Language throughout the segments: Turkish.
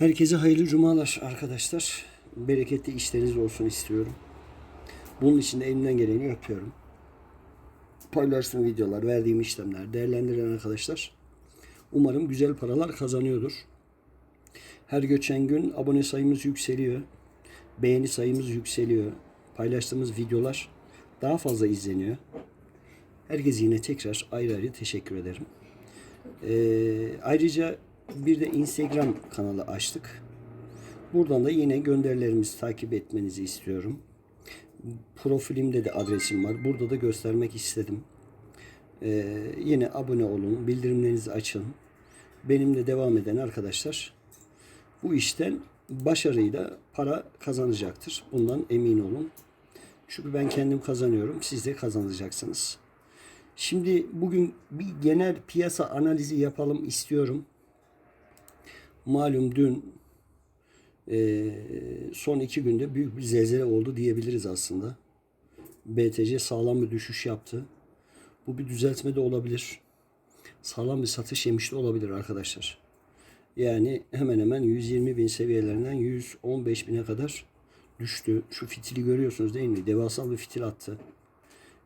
Herkese hayırlı cumalar arkadaşlar. Bereketli işleriniz olsun istiyorum. Bunun için de elimden geleni yapıyorum. Paylaştığım videolar, verdiğim işlemler, değerlendiren arkadaşlar umarım güzel paralar kazanıyordur. Her geçen gün abone sayımız yükseliyor. Beğeni sayımız yükseliyor. Paylaştığımız videolar daha fazla izleniyor. Herkese yine tekrar ayrı ayrı teşekkür ederim. Ee, ayrıca bir de Instagram kanalı açtık. Buradan da yine gönderilerimizi takip etmenizi istiyorum. Profilimde de adresim var. Burada da göstermek istedim. Ee, yine abone olun, bildirimlerinizi açın. Benimle devam eden arkadaşlar bu işten başarıyla para kazanacaktır. Bundan emin olun. Çünkü ben kendim kazanıyorum. Siz de kazanacaksınız. Şimdi bugün bir genel piyasa analizi yapalım istiyorum. Malum dün e, son iki günde büyük bir zelzele oldu diyebiliriz aslında. BTC sağlam bir düşüş yaptı. Bu bir düzeltme de olabilir. Sağlam bir satış yemiş de olabilir arkadaşlar. Yani hemen hemen 120 bin seviyelerinden 115 bine kadar düştü. Şu fitili görüyorsunuz değil mi? Devasal bir fitil attı.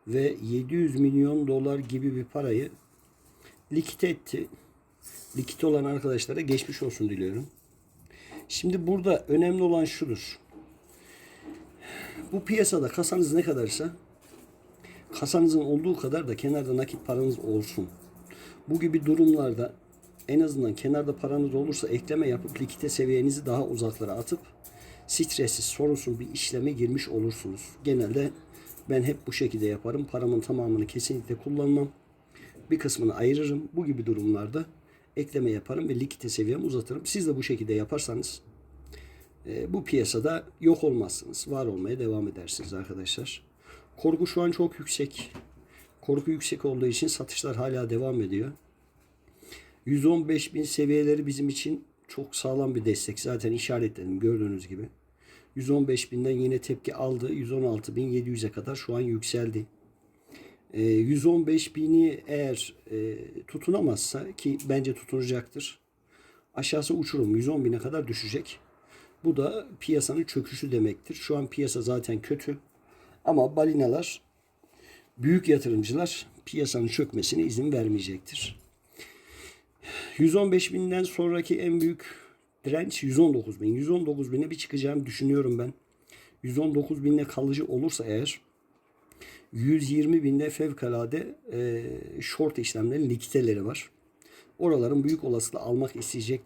Ve 700 milyon dolar gibi bir parayı likit etti. Likit olan arkadaşlara geçmiş olsun diliyorum. Şimdi burada önemli olan şudur. Bu piyasada kasanız ne kadarsa kasanızın olduğu kadar da kenarda nakit paranız olsun. Bu gibi durumlarda en azından kenarda paranız olursa ekleme yapıp likite seviyenizi daha uzaklara atıp stressiz, sorunsuz bir işleme girmiş olursunuz. Genelde ben hep bu şekilde yaparım. Paramın tamamını kesinlikle kullanmam. Bir kısmını ayırırım. Bu gibi durumlarda ekleme yaparım ve likite seviyemi uzatırım. Siz de bu şekilde yaparsanız e, bu piyasada yok olmazsınız. Var olmaya devam edersiniz arkadaşlar. Korku şu an çok yüksek. Korku yüksek olduğu için satışlar hala devam ediyor. 115 bin seviyeleri bizim için çok sağlam bir destek. Zaten işaretledim gördüğünüz gibi. 115 binden yine tepki aldı. 116 bin 700'e kadar şu an yükseldi. Ee, 115 bini eğer e, tutunamazsa ki bence tutunacaktır. Aşağısı uçurum 110 bine kadar düşecek. Bu da piyasanın çöküşü demektir. Şu an piyasa zaten kötü. Ama balinalar, büyük yatırımcılar piyasanın çökmesine izin vermeyecektir. 115 binden sonraki en büyük direnç 119 bin. 119 bine bir çıkacağını düşünüyorum ben. 119 binle kalıcı olursa eğer 120 binde fevkalade e, short işlemlerin likiteleri var. Oraların büyük olasılıkla almak isteyecek